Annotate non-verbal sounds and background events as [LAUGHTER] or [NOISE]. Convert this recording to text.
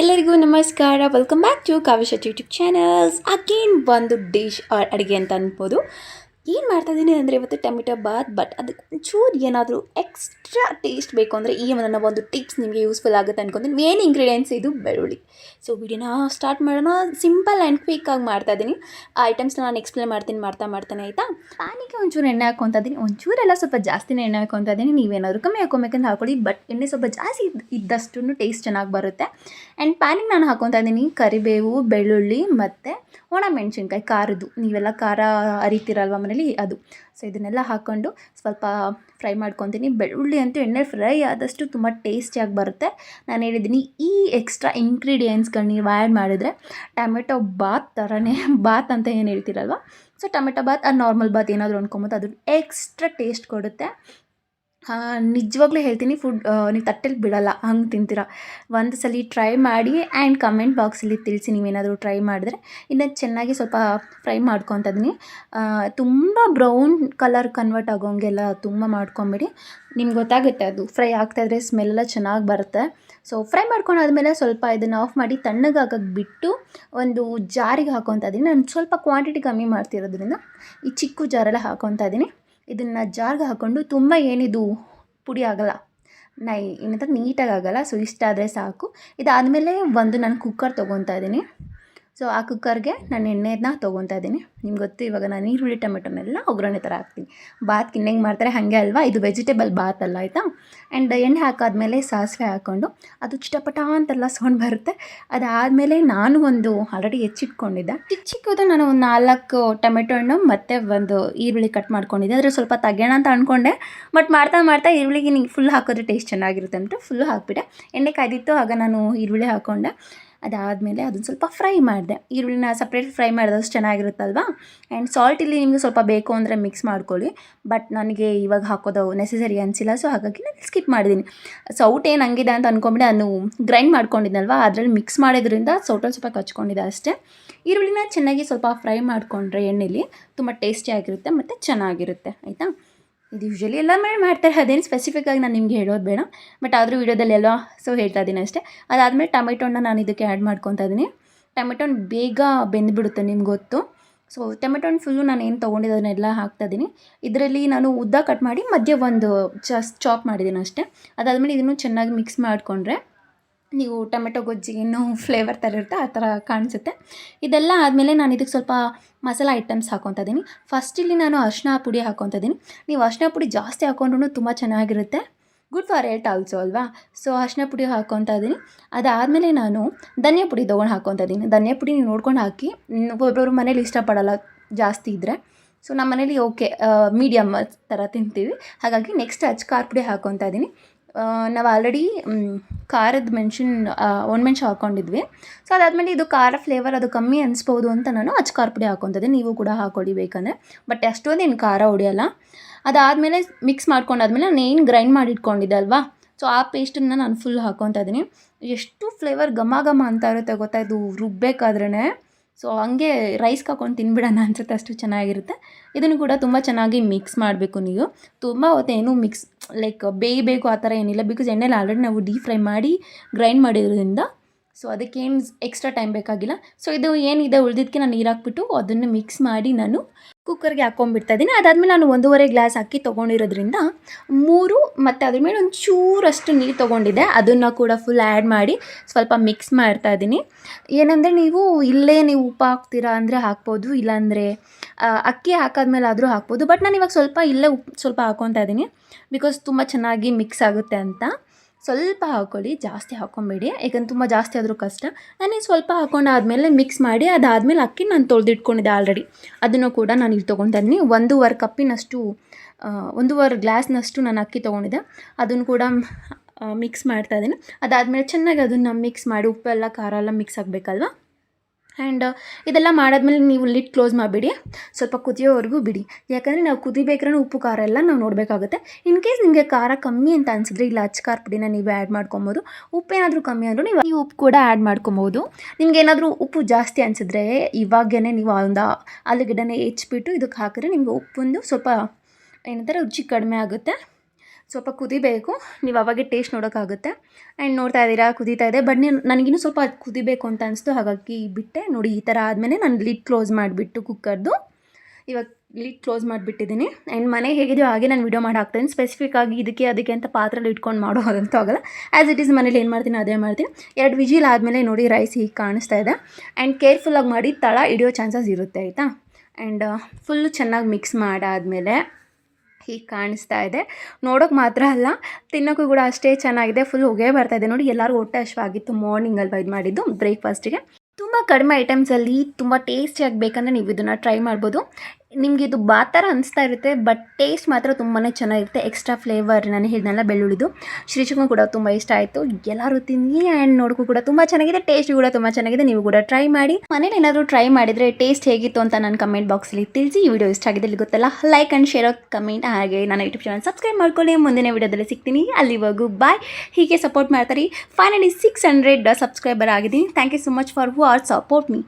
ಎಲ್ಲರಿಗೂ ನಮಸ್ಕಾರ. Welcome back to ಕಾವ್ಯಶೆಟ್ಟಿ YouTube channels again ಒಂದು ಡಿಶ್ ಅಡುಗೆ ಅಂತ ಅನ್ಬೋದು. ಏನು ಮಾಡ್ತಾ ಇದ್ದೀನಿ ಅಂದರೆ ಇವತ್ತು ಟೊಮೆಟೊ ಬಾತ್ ಬಟ್ ಅದಕ್ಕೆ ಒಂಚೂರು ಏನಾದರೂ ಎಕ್ಸ್ಟ್ರಾ ಟೇಸ್ಟ್ ಬೇಕು ಅಂದರೆ ಈ ನನ್ನ ಒಂದು ಟಿಪ್ಸ್ ನಿಮಗೆ ಯೂಸ್ಫುಲ್ ಆಗುತ್ತೆ ಅನ್ಕೊಂತೀನಿ. ಮೇನ್ ಇಂಗ್ರೀಡಿಯೆಂಟ್ಸ್ ಇದು ಬೆಳ್ಳುಳ್ಳಿ. ಸೊ ವಿಡಿಯೋನ ಸ್ಟಾರ್ಟ್ ಮಾಡೋಣ. ಸಿಂಪಲ್ ಆ್ಯಂಡ್ ಕ್ವಿಕ್ಕಾಗಿ ಮಾಡ್ತಾ ಇದ್ದೀನಿ ಆ ಐಟಮ್ಸ್ನ ನಾನು ಎಕ್ಸ್ಪ್ಲೇನ್ ಮಾಡ್ತೀನಿ, ಮಾಡ್ತಾ, ಮಾಡ್ತಾನೆ, ಆಯಿತಾ? ಪ್ಯಾನಿಗೆ ಒಂಚೂರು ಎಣ್ಣೆ ಹಾಕ್ಕೊತಾ ಇದ್ದೀನಿ ಒಂಚೂರೆಲ್ಲ ಸ್ವಲ್ಪ ಜಾಸ್ತಿನೇ ಎಣ್ಣೆ ಹಾಕ್ಕೊತಾ ಇದ್ದೀನಿ ನೀವೇನಾದ್ರು ಕಮ್ಮಿ ಹಾಕ್ಕೊಬೇಕಂತ ಹಾಕೊಳ್ಳಿ ಬಟ್ ಎಣ್ಣೆ ಸ್ವಲ್ಪ ಜಾಸ್ತಿ ಇದ್ದ ಇದ್ದಷ್ಟು ಟೇಸ್ಟ್ ಚೆನ್ನಾಗಿ ಬರುತ್ತೆ. ಆ್ಯಂಡ್ ಪ್ಯಾನಿಗೆ ನಾನು ಹಾಕ್ಕೊತಾ ಇದ್ದೀನಿ ಕರಿಬೇವು, ಬೆಳ್ಳುಳ್ಳಿ ಮತ್ತು ಒಣ ಮೆಣಸಿನ್ಕಾಯಿ ಖಾರದ್ದು. ನೀವೆಲ್ಲ ಖಾರ ಅರಿತೀರಲ್ವ ಮನೇಲಿ? ಅದು. ಸೊ ಇದನ್ನೆಲ್ಲ ಹಾಕ್ಕೊಂಡು ಸ್ವಲ್ಪ ಫ್ರೈ ಮಾಡ್ಕೊತೀನಿ. ಬೆಳ್ಳುಳ್ಳಿ ಅಂತೂ ಎಣ್ಣೆ ಫ್ರೈ ಆದಷ್ಟು ತುಂಬ ಟೇಸ್ಟಿಯಾಗಿ ಬರುತ್ತೆ. ನಾನು ಹೇಳಿದ್ದೀನಿ, ಈ ಎಕ್ಸ್ಟ್ರಾ ಇಂಗ್ರೀಡಿಯೆಂಟ್ಸ್ಗಳು ನೀವು ಆ್ಯಡ್ ಮಾಡಿದರೆ ಟೊಮೆಟೊ ಬಾತ್ ಥರನೇ [LAUGHS] ಬಾತ್ ಅಂತ ಏನು ಹೇಳ್ತೀರಲ್ವ? ಸೊ ಟೊಮೆಟೊ ಬಾತ್ ಆ ನಾರ್ಮಲ್ ಬಾತ್ ಏನಾದರೂ ಅಂದ್ಕೊಂಬೋದು ಅದು ಎಕ್ಸ್ಟ್ರಾ ಟೇಸ್ಟ್ ಕೊಡುತ್ತೆ. ನಿಜವಾಗ್ಲೂ ಹೇಳ್ತೀನಿ ಫುಡ್ ನೀವು ತಟ್ಟೆಲಿ ಬಿಡಲ್ಲ, ಹಂಗೆ ತಿಂತೀರ. ಒಂದು ಸಲ ಟ್ರೈ ಮಾಡಿ ಆ್ಯಂಡ್ ಕಮೆಂಟ್ ಬಾಕ್ಸಲ್ಲಿ ತಿಳಿಸಿ ನೀವೇನಾದರೂ ಟ್ರೈ ಮಾಡಿದ್ರೆ, ಇನ್ನು ಚೆನ್ನಾಗಿ ಸ್ವಲ್ಪ ಫ್ರೈ ಮಾಡ್ಕೊತಿದ್ದೀನಿ ತುಂಬ ಬ್ರೌನ್ ಕಲರ್ ಕನ್ವರ್ಟ್ ಆಗೋಂಗೆಲ್ಲ ತುಂಬ ಮಾಡ್ಕೊಂಬಿಡಿ. ನಿಮ್ಗೆ ಗೊತ್ತಾಗುತ್ತೆ ಅದು ಫ್ರೈ ಆಗ್ತಾಯಿದ್ರೆ ಸ್ಮೆಲ್ಲೆಲ್ಲ ಚೆನ್ನಾಗಿ ಬರುತ್ತೆ. ಸೊ ಫ್ರೈ ಮಾಡ್ಕೊಂಡಾದ್ಮೇಲೆ ಸ್ವಲ್ಪ ಇದನ್ನು ಆಫ್ ಮಾಡಿ ತಣ್ಣಗಾಗಕ್ಕೆ ಬಿಟ್ಟು ಒಂದು ಜಾರಿಗೆ ಹಾಕೊತಾ ಇದ್ದೀನಿ ನಾನು ಸ್ವಲ್ಪ ಕ್ವಾಂಟಿಟಿ ಕಮ್ಮಿ ಮಾಡ್ತಿರೋದ್ರಿಂದ ಈ ಚಿಕ್ಕ ಜಾರೆಲ್ಲ ಹಾಕೊತಾ ಇದ್ದೀನಿ ಇದನ್ನು ಜಾರ್ಗೆ ಹಾಕ್ಕೊಂಡು ತುಂಬ ಏನಿದು ಪುಡಿ ಆಗಲ್ಲ. ನೈ ಏನಂತ ನೀಟಾಗಿ ಆಗಲ್ಲ. ಸೊ ಇಷ್ಟಾದರೆ ಸಾಕು. ಇದಾದಮೇಲೆ ಒಂದು ನಾನು ಕುಕ್ಕರ್ ತೊಗೊತಾ ಇದ್ದೀನಿ. ಸೊ ಆ ಕುಕ್ಕರ್ಗೆ ನಾನು ಎಣ್ಣೆನ ತೊಗೊತಾ ಇದ್ದೀನಿ. ನಿಮ್ಗೆ ಗೊತ್ತು, ಇವಾಗ ನಾನು ಈರುಳ್ಳಿ, ಟೊಮೆಟೊನೆಲ್ಲ ಒಗ್ಗರಣೆ ಥರ ಹಾಕ್ತೀನಿ. ಬಾತ್ ಹೆಂಗೆ ಮಾಡ್ತಾರೆ, ಹಾಗೆ ಅಲ್ವಾ? ಇದು ವೆಜಿಟೇಬಲ್ ಬಾತ್ ಅಲ್ಲ, ಆಯಿತಾ? ಆ್ಯಂಡ್ ಎಣ್ಣೆ ಹಾಕಾದ್ಮೇಲೆ ಸಾಸಿವೆ ಹಾಕ್ಕೊಂಡು ಅದು ಚಿಟಪಟ ಅಂತೆಲ್ಲ ಸೌಂಡ್ ಬರುತ್ತೆ. ಅದಾದಮೇಲೆ ನಾನು ಒಂದು ಆಲ್ರೆಡಿ ಹೆಚ್ಚಿಟ್ಕೊಂಡಿದ್ದೆ. ಚಿಕ್ಕ ಚಿಕ್ಕದು ನಾನು ಒಂದು ನಾಲ್ಕು ಟೊಮೆಟೊ ಹಣ್ಣು, ಮತ್ತು ಒಂದು ಈರುಳ್ಳಿ ಕಟ್ ಮಾಡ್ಕೊಂಡಿದ್ದೆ. ಆದರೆ ಸ್ವಲ್ಪ ತಗೋಣ ಅಂತ ಅಂದ್ಕೊಂಡೆ ಬಟ್ ಮಾಡ್ತಾ ಮಾಡ್ತಾ ಈರುಳ್ಳಿಗೆ ನಿಂಗೆ ಫುಲ್ ಹಾಕಿದ್ರೆ ಟೇಸ್ಟ್ ಚೆನ್ನಾಗಿರುತ್ತೆ ಅಂತ ಫುಲ್ ಹಾಕ್ಬಿಟ್ಟೆ. ಎಣ್ಣೆ ಕಾಯ್ದಿತ್ತು, ಆಗ ನಾನು ಈರುಳ್ಳಿ ಹಾಕ್ಕೊಂಡೆ ಅದಾದಮೇಲೆ ಅದನ್ನು ಸ್ವಲ್ಪ ಫ್ರೈ ಮಾಡಿದೆ. ಈರುಳ್ಳಿನ ಸಪ್ರೇಟ್ ಫ್ರೈ ಮಾಡಿದಷ್ಟು ಚೆನ್ನಾಗಿರುತ್ತಲ್ವ? ಆ್ಯಂಡ್ ಸಾಲ್ಟ್ ಇಲ್ಲಿ ನಿಮಗೆ ಸ್ವಲ್ಪ ಬೇಕು ಅಂದರೆ ಮಿಕ್ಸ್ ಮಾಡ್ಕೊಳ್ಳಿ. ಬಟ್ ನನಗೆ ಇವಾಗ ಹಾಕೋದು ನೆಸೆಸರಿ ಅನಿಸಿಲ್ಲ ಸೊ ಹಾಗಾಗಿ ನಾನು ಸ್ಕಿಪ್ ಮಾಡಿದ್ದೀನಿ ಸೌಟ್ ಏನು ಹಂಗಿದೆ ಅಂತ ಅಂದ್ಕೊಂಬಿಟ್ಟು ನಾನು ಗ್ರೈಂಡ್ ಮಾಡ್ಕೊಂಡಿದ್ನಲ್ವ? ಅದರಲ್ಲಿ ಮಿಕ್ಸ್ ಮಾಡೋದ್ರಿಂದ ಸೌಟಲ್ಲಿ ಸ್ವಲ್ಪ ಕಚ್ಕೊಂಡಿದೆ ಅಷ್ಟೇ. ಈರುಳ್ಳಿನ ಚೆನ್ನಾಗಿ ಸ್ವಲ್ಪ ಫ್ರೈ ಮಾಡಿಕೊಂಡ್ರೆ ಎಣ್ಣೆಲಿ, ತುಂಬ ಟೇಸ್ಟಿಯಾಗಿರುತ್ತೆ ಮತ್ತು ಚೆನ್ನಾಗಿರುತ್ತೆ, ಆಯಿತಾ? ಇದು ಯೂಶ್ವಲಿ ಎಲ್ಲ ಮೇಲೆ ಮಾಡ್ತಾರೆ ಅದೇನು ಸ್ಪೆಸಿಫಿಕ್ಕಾಗಿ ನಾನು ನಿಮಗೆ ಹೇಳೋದು ಬೇಡ. ಬಟ್ ಆದರೂ ವೀಡಿಯೋದಲ್ಲಿ ಎಲ್ಲ ಸೊ ಹೇಳ್ತಾ ಇದ್ದೀನಿ ಅಷ್ಟೇ. ಅದಾದಮೇಲೆ ಟೊಮೆಟೊನ ನಾನು ಇದಕ್ಕೆ ಆ್ಯಡ್ ಮಾಡ್ಕೊತಾ ಇದ್ದೀನಿ. ಟೊಮೆಟೊನ ಬೇಗ ಬೆಂದುಬಿಡುತ್ತೆ ನಿಮ್ಗೆ ಗೊತ್ತು. ಸೊ ಟೊಮೆಟೊನ ಫುಲ್ಲು ನಾನು ಏನು ತೊಗೊಂಡಿದ್ದನ್ನೆಲ್ಲ ಹಾಕ್ತಾ ಇದ್ದೀನಿ. ಇದರಲ್ಲಿ ನಾನು ಉದ್ದ ಕಟ್ ಮಾಡಿ ಮಧ್ಯೆ ಒಂದು ಜಸ್ಟ್ ಚಾಪ್ ಮಾಡಿದ್ದೀನಿ ಅಷ್ಟೇ. ಅದಾದಮೇಲೆ ಇದನ್ನು ಚೆನ್ನಾಗಿ ಮಿಕ್ಸ್ ಮಾಡಿಕೊಂಡ್ರೆ ನೀವು ಟೊಮೆಟೊ ಗೊಜ್ಜಿಗೆ ಇನ್ನೂ ಫ್ಲೇವರ್ ಥರ ಇರುತ್ತೆ ಆ ಥರ ಕಾಣಿಸುತ್ತೆ. ಇದೆಲ್ಲ ಆದಮೇಲೆ ನಾನು ಇದಕ್ಕೆ ಸ್ವಲ್ಪ ಮಸಾಲ ಐಟಮ್ಸ್ ಹಾಕೊತಾ ಇದ್ದೀನಿ ಫಸ್ಟ್ ಇಲ್ಲಿ ನಾನು ಅರಿಶಿನ ಪುಡಿ ಹಾಕೊತಾ ಇದ್ದೀನಿ ನೀವು ಅರಿಶಿನ ಪುಡಿ ಜಾಸ್ತಿ ಹಾಕೊಂಡ್ರೂ ತುಂಬ ಚೆನ್ನಾಗಿರುತ್ತೆ. ಗುಡ್ ಫಾರ್ ಏಟ್ ಆಲ್ಸೋ ಅಲ್ವಾ? ಸೊ ಅರಿಶಿನ ಪುಡಿ ಹಾಕ್ಕೊತಾ ಇದ್ದೀನಿ ಅದಾದಮೇಲೆ ನಾನು ಧನಿಯಾ ಪುಡಿ ತೊಗೊಂಡು ಹಾಕೊತಿದ್ದೀನಿ ಧನಿಯಾ ಪುಡಿ ನೀವು ನೋಡ್ಕೊಂಡು ಹಾಕಿ. ಒಬ್ಬೊಬ್ಬರು ಮನೇಲಿ ಇಷ್ಟಪಡಲ್ಲ, ಜಾಸ್ತಿ ಇದ್ದರೆ ಸೊ ನಮ್ಮ ಮನೇಲಿ ಓಕೆ ಮೀಡಿಯಮ್ ಥರ ತಿಂತೀವಿ. ಹಾಗಾಗಿ ನೆಕ್ಸ್ಟ್ ಅಚ್ಚ ಖಾರ ಪುಡಿ ಹಾಕ್ಕೊತಾ ಇದ್ದೀನಿ ನಾವು ಆಲ್ರೆಡಿ ಖಾರದ ಮೆಣ್ಸಿನ ಒಣಮೆಣ್ಸು ಹಾಕ್ಕೊಂಡಿದ್ವಿ ಸೊ ಅದಾದಮೇಲೆ ಇದು ಖಾರ ಫ್ಲೇವರ್ ಅದು ಕಮ್ಮಿ ಅನಿಸ್ಬೋದು ಅಂತ ನಾನು ಅಚ್ಚ ಖಾರ ಪುಡಿ ಹಾಕ್ಕೊತಿದ್ದೆ ನೀವು ಕೂಡ ಹಾಕೊಳ್ಳಿ ಬೇಕಂದರೆ. ಬಟ್ ಅಷ್ಟೊಂದು ಏನು ಖಾರ ಹೊಡೆಯಲ್ಲ. ಅದಾದಮೇಲೆ ಮಿಕ್ಸ್ ಮಾಡ್ಕೊಂಡಾದ್ಮೇಲೆ ನಾನು ಏನು ಗ್ರೈಂಡ್ ಮಾಡಿ ಇಟ್ಕೊಂಡಿದ್ದೆ ಅಲ್ವಾ? ಸೊ ಆ ಪೇಸ್ಟನ್ನು ನಾನು ಫುಲ್ ಹಾಕ್ಕೊತಾ ಇದ್ದೀನಿ ಎಷ್ಟು ಫ್ಲೇವರ್ ಘಮ ಘಮ ಅಂತ ಇರುತ್ತೆ ಗೊತ್ತಾ? ಇದು ರುಬ್ಬೇಕಾದ್ರೇ ಸೊ ಹಂಗೆ ರೈಸ್ಗೆ ಹಾಕೊಂಡು ತಿನ್ಬಿಡೋಣ ಅನ್ಸುತ್ತೆ. ಅಷ್ಟು ಚೆನ್ನಾಗಿರುತ್ತೆ. ಇದನ್ನು ಕೂಡ ತುಂಬ ಚೆನ್ನಾಗಿ ಮಿಕ್ಸ್ ಮಾಡಬೇಕು ನೀವು. ತುಂಬ ಹೊತ್ತೇನು ಮಿಕ್ಸ್ ಲೈಕ್ ಬೇಯಬೇಕು ಆ ಥರ ಏನಿಲ್ಲ ಬಿಕಾಸ್ ಎಣ್ಣೆಲಿ ಆಲ್ರೆಡಿ ನಾವು ಡೀಪ್ ಫ್ರೈ ಮಾಡಿ ಗ್ರೈಂಡ್ ಮಾಡಿರೋದ್ರಿಂದ ಸೊ ಅದಕ್ಕೇನು ಎಕ್ಸ್ಟ್ರಾ ಟೈಮ್ ಬೇಕಾಗಿಲ್ಲ. ಸೊ ಇದು ಏನಿದೆ, ಉಳಿದಿದ್ದಕ್ಕೆ ನಾನು ನೀರು ಹಾಕ್ಬಿಟ್ಟು ಅದನ್ನು ಮಿಕ್ಸ್ ಮಾಡಿ ನಾನು ಕುಕ್ಕರ್ಗೆ ಹಾಕ್ಕೊಂಡ್ಬಿಡ್ತಾ ಇದ್ದೀನಿ. ಅದಾದಮೇಲೆ ನಾನು ಒಂದೂವರೆ ಗ್ಲಾಸ್ ಅಕ್ಕಿ ತೊಗೊಂಡಿರೋದ್ರಿಂದ ಮೂರು ಮತ್ತು ಅದ್ರ ಮೇಲೆ ಒಂದು ಚೂರಷ್ಟು ನೀರು ತೊಗೊಂಡಿದ್ದೆ. ಅದನ್ನು ಕೂಡ ಫುಲ್ ಆ್ಯಡ್ ಮಾಡಿ ಸ್ವಲ್ಪ ಮಿಕ್ಸ್ ಮಾಡ್ತಾ ಇದ್ದೀನಿ. ಏನಂದರೆ ನೀವು ಇಲ್ಲೇ ನೀವು ಉಪ್ಪು ಹಾಕ್ತೀರಾ ಅಂದರೆ ಹಾಕ್ಬೋದು, ಇಲ್ಲಾಂದರೆ ಅಕ್ಕಿ ಹಾಕಾದ್ಮೇಲೆ ಆದರೂ ಹಾಕ್ಬೋದು. ಬಟ್ ನಾನು ಇವಾಗ ಸ್ವಲ್ಪ ಇಲ್ಲೇ ಉಪ್ಪು ಸ್ವಲ್ಪ ಹಾಕ್ಕೊತಾ ಇದ್ದೀನಿ. ಬಿಕಾಸ್ ತುಂಬ ಚೆನ್ನಾಗಿ ಮಿಕ್ಸ್ ಆಗುತ್ತೆ ಅಂತ. ಸ್ವಲ್ಪ ಹಾಕ್ಕೊಳ್ಳಿ ಜಾಸ್ತಿ ಹಾಕ್ಕೊಂಬೇಡಿ. ಯಾಕಂದ್ರೆ ತುಂಬ ಜಾಸ್ತಿ ಆದರೂ ಕಷ್ಟ. ನಾನು ಸ್ವಲ್ಪ ಹಾಕ್ಕೊಂಡಾದ್ಮೇಲೆ ಮಿಕ್ಸ್ ಮಾಡಿ ಅದಾದಮೇಲೆ ಅಕ್ಕಿ ನಾನು ತೊಳೆದಿಟ್ಕೊಂಡಿದ್ದೆ ಆಲ್ರೆಡಿ ಅದನ್ನು ಕೂಡ ನಾನು ಇಲ್ಲಿ ತೊಗೊಂಡಿದ್ದೀನಿ ಒಂದೂವರೆ ಕಪ್ಪಿನಷ್ಟು ಒಂದೂವರೆ ಗ್ಲಾಸ್ನಷ್ಟು ನಾನು ಅಕ್ಕಿ ತೊಗೊಂಡಿದ್ದೆ. ಅದನ್ನು ಕೂಡ ಮಿಕ್ಸ್ ಮಾಡ್ತಾ ಇದ್ದೀನಿ. ಅದಾದಮೇಲೆ ಚೆನ್ನಾಗಿ ಅದನ್ನು ಮಿಕ್ಸ್ ಮಾಡಿ ಉಪ್ಪೆಲ್ಲ, ಖಾರ ಎಲ್ಲ ಮಿಕ್ಸ್ ಆಗಬೇಕಲ್ವ? ಆ್ಯಂಡ್ ಇದೆಲ್ಲ ಮಾಡಾದ್ಮೇಲೆ ನೀವು ಲಿಟ್ ಕ್ಲೋಸ್ ಮಾಡಿಬಿಡಿ. ಸ್ವಲ್ಪ ಕುದಿಯೋವರೆಗೂ ಬಿಡಿ. ಯಾಕಂದರೆ ನಾವು ಕುದಿಬೇಕಾದ್ರೆ ಉಪ್ಪು, ಖಾರ ಎಲ್ಲ ನಾವು ನೋಡಬೇಕಾಗುತ್ತೆ. ಇನ್ ಕೇಸ್ ನಿಮಗೆ ಖಾರ ಕಮ್ಮಿ ಅಂತ ಅನಿಸಿದ್ರೆ ಇಲ್ಲ, ಅಚ್ಚ ಖಾರ ಪುಡಿನ ನೀವು ಆ್ಯಡ್ ಮಾಡ್ಕೊಬೋದು. ಉಪ್ಪು ಏನಾದರೂ ಕಮ್ಮಿ ಅಂದರೂ ನೀವು ಈ ಉಪ್ಪು ಕೂಡ ಆ್ಯಡ್ ಮಾಡ್ಕೊಬೋದು. ನಿಮ್ಗೆ ಏನಾದರೂ ಉಪ್ಪು ಜಾಸ್ತಿ ಅನಿಸಿದ್ರೆ ಇವಾಗೇ ನೀವು ಒಂದು ಆಲೂಗಡ್ಡೆನೇ ಹೆಚ್ಚಿಬಿಟ್ಟು ಇದಕ್ಕೆ ಹಾಕಿದ್ರೆ ನಿಮ್ಗೆ ಉಪ್ಪೊಂದು ಸ್ವಲ್ಪ ಏನಂತಾರೆ ರುಚಿ ಕಡಿಮೆ ಆಗುತ್ತೆ. ಸ್ವಲ್ಪ ಕುದಿಬೇಕು. ನೀವು ಅವಾಗೆ ಟೇಸ್ಟ್ ನೋಡೋಕ್ಕಾಗುತ್ತೆ. ಆ್ಯಂಡ್ ನೋಡ್ತಾ ಇದ್ದೀರಾ, ಕುದೀತಾ ಇದೆ. ಬಟ್ ನೀವು ನನಗಿನ್ನೂ ಸ್ವಲ್ಪ ಕುದಿಬೇಕು ಅಂತ ಅನಿಸ್ತು. ಹಾಗಾಗಿ ಬಿಟ್ಟೆ. ನೋಡಿ, ಈ ಥರ ಆದಮೇಲೆ ನಾನು ಲಿಡ್ ಕ್ಲೋಸ್ ಮಾಡಿಬಿಟ್ಟು ಕುಕ್ಕರ್ದು ಇವಾಗ ಲಿಡ್ ಕ್ಲೋಸ್ ಮಾಡಿಬಿಟ್ಟಿದ್ದೀನಿ. ಆ್ಯಂಡ್ ಮನೆ ಹೇಗಿದೆಯೋ ಹಾಗೆ ನಾನು ವಿಡಿಯೋ ಮಾಡಿ ಹಾಕ್ತೀನಿ. ಸ್ಪೆಸಿಫಿಕ್ ಆಗಿ ಇದಕ್ಕೆ ಅದಕ್ಕೆ ಅಂತ ಪಾತ್ರೆಲಿ ಇಟ್ಕೊಂಡು ಮಾಡೋದಂತೂ ಆಗಲ್ಲ. ಆ್ಯಸ್ ಇಟ್ ಈಸ್ ಮನೇಲಿ ಏನು ಮಾಡ್ತೀನಿ, ಅದೇ ಮಾಡ್ತೀನಿ. ಎರಡು ವಿಜಿಲ್ ಆದಮೇಲೆ ನೋಡಿ ರೈಸ್ ಹೀಗೆ ಕಾಣಿಸ್ತಾ ಇದೆ. ಆ್ಯಂಡ್ ಕೇರ್ಫುಲ್ಲಾಗಿ ಮಾಡಿ ತಳ ಹಿಡಿಯೋ ಚಾನ್ಸಸ್ ಇರುತ್ತೆ, ಆಯಿತಾ? ಆ್ಯಂಡ್ ಫುಲ್ಲು ಚೆನ್ನಾಗಿ ಮಿಕ್ಸ್ ಮಾಡಾದಮೇಲೆ ಹೀಗೆ ಕಾಣಿಸ್ತಾ ಇದೆ. ನೋಡೋಕೆ ಮಾತ್ರ ಅಲ್ಲ ತಿನ್ನೋಕ್ಕೂ ಕೂಡ ಅಷ್ಟೇ ಚೆನ್ನಾಗಿದೆ. ಫುಲ್ ಹೊಗೆ ಬರ್ತಾ ಇದೆ. ನೋಡಿ ಎಲ್ಲರೂ ಹೊಟ್ಟೆ ಹಶ್ವಾಗಿತ್ತು ಮಾರ್ನಿಂಗ್ ಅಲ್ವಾ ಇದು ಮಾಡಿದ್ದು ಬ್ರೇಕ್ಫಾಸ್ಟಿಗೆ ತುಂಬ ಕಡಿಮೆ ಐಟಮ್ಸಲ್ಲಿ ತುಂಬ ಟೇಸ್ಟಿಯಾಗಿ ಬೇಕಂದರೆ ನೀವು ಇದನ್ನು ಟ್ರೈ ಮಾಡ್ಬೋದು. ನಿಮಗೆ ಇದು ಬಾತ್ ಥರ ಅನಿಸ್ತಾ ಇರುತ್ತೆ ಬಟ್ ಟೇಸ್ಟ್ ಮಾತ್ರ ತುಂಬಾ ಚೆನ್ನಾಗಿರುತ್ತೆ. ಎಕ್ಸ್ಟ್ರಾ ಫ್ಲೇವರ್ ನಾನು ಹೇಳಿದ್ನಲ್ಲ ಬೆಳ್ಳುಳ್ಳಿದು. ಶ್ರೀಚಕ್ಕೂ ಕೂಡ ತುಂಬ ಇಷ್ಟ ಆಯಿತು. ಎಲ್ಲರೂ ತಿನ್ನಿ ಆ್ಯಂಡ್ ನೋಡೋಕ್ಕೂ ಕೂಡ ತುಂಬ ಚೆನ್ನಾಗಿದೆ ಟೇಸ್ಟ್ ಕೂಡ ತುಂಬ ಚೆನ್ನಾಗಿದೆ. ನೀವು ಕೂಡ ಟ್ರೈ ಮಾಡಿ. ಮನೇಲಿ ಏನಾದರೂ ಟ್ರೈ ಮಾಡಿದರೆ ಟೇಸ್ಟ್ ಹೇಗಿತ್ತು ಅಂತ ನಾನು ಕಮೆಂಟ್ ಬಾಕ್ಸಲ್ಲಿ ತಿಳಿಸಿ. ಈ ವಿಡಿಯೋ ಇಷ್ಟ ಆಗಿದೆ ಗೊತ್ತಲ್ಲ ಲೈಕ್ ಆ್ಯಂಡ್ ಶೇರ್ ಕಮೆಂಟ್ ಹಾಗೆ ನನ್ನ ಯೂಟ್ಯೂಬ್ ಚಾನಲ್ ಸಬ್ಸ್ಕ್ರೈಬ್ ಮಾಡ್ಕೊಳ್ಳಿ. ಮುಂದಿನ ವಿಡಿಯೋದಲ್ಲಿ ಸಿಗ್ತೀನಿ. ಅಲ್ಲಿವರೆಗೂ ಬಾಯ್ ಹೀಗೆ ಸಪೋರ್ಟ್ ಮಾಡ್ತಾರೆ ಫೈನಲಿ ಸಿಕ್ಸ್ ಹಂಡ್ರೆಡ್ ಸಬ್ಸ್ಕ್ರೈಬರ್ ಆಗಿದ್ದೀನಿ. Thank you so much for what support me